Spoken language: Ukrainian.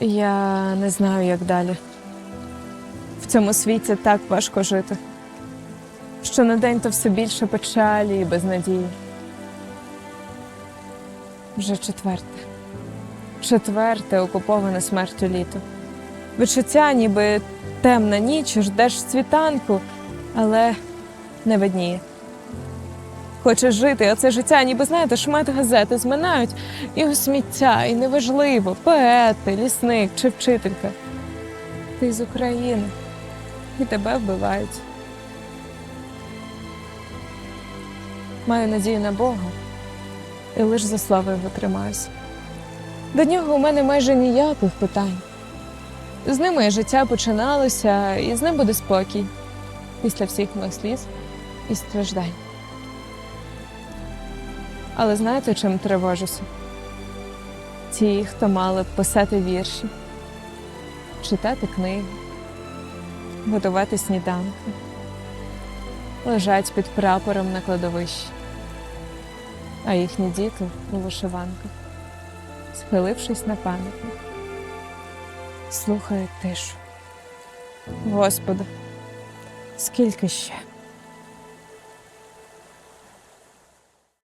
Я не знаю, як далі. В цьому світі так важко жити. Що на день то все більше печалі і безнадії. Вже четверте. Четверте окуповане смертю літо. Відчуття, ніби темна ніч, ждеш світанку, але не видніє. Хочеш жити, а це життя, ніби знаєте, шмат газети зминають і сміття, і неважливо, поети, лісник чи вчителька. Ти з України, і тебе вбивають. Маю надію на Бога, і лиш за славу його тримаюся. До нього у мене майже ніяких питань. З ним моє життя починалося, і з ним буде спокій після всіх моїх сліз і страждань. Але знаєте, чим тривожуся? Ті, хто мали б писати вірші, читати книги, готувати сніданки, лежать під прапором на кладовищі, а їхні діти у вишиванках, схилившись на пам'ятник, слухають тишу. Господи, скільки ще?